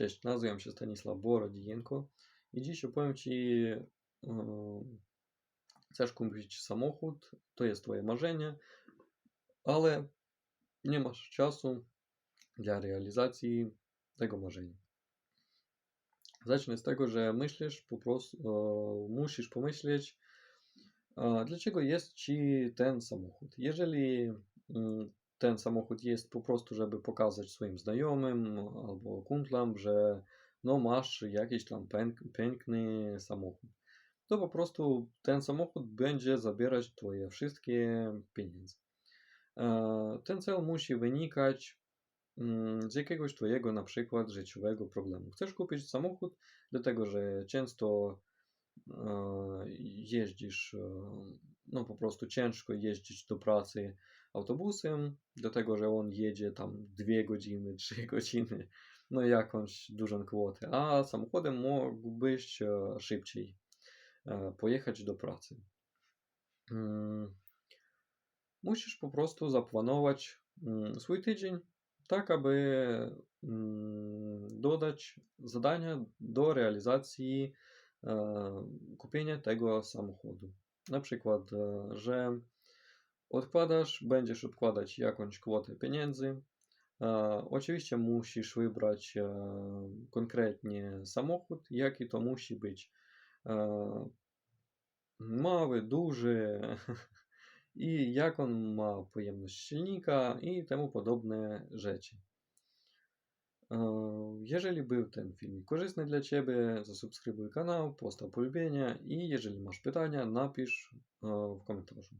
Cześć, nazywam się Stanisław Borodijenko i dziś opowiem Ci, e, chcesz kupić samochód, to jest Twoje marzenie, ale nie masz czasu dla realizacji tego marzenia. Zacznę z tego, że myślisz po prostu, e, musisz pomyśleć, e, dlaczego jest Ci ten samochód. Jeżeli mm, ten samochód jest po prostu, żeby pokazać swoim znajomym albo kumplom, że no masz jakiś tam piękny samochód. To po prostu ten samochód będzie zabierać Twoje wszystkie pieniądze. E, ten cel musi wynikać mm, z jakiegoś Twojego na przykład życiowego problemu. Chcesz kupić samochód, dlatego że często jeździsz, no po prostu ciężko jeździć do pracy autobusem, dlatego że on jedzie tam 2 godziny, 3 godziny, no jakąś dużą kwotę, a samochodem mógłbyś szybciej pojechać do pracy. Musisz po prostu zaplanować swój tydzień tak, aby dodać zadania do realizacji kupienia tego samochodu. Na przykład, że odkładasz, będziesz odkładać jakąś kwotę pieniędzy. Oczywiście musisz wybrać konkretnie samochód, jaki to musi być. Mały, duży i jak on ma pojemność silnika i temu podobne rzeczy. Jeżeli był ten filmik korzystny dla Ciebie, zasubskrybuj kanał, postaw polubienie i jeżeli masz pytania, napisz w komentarzu.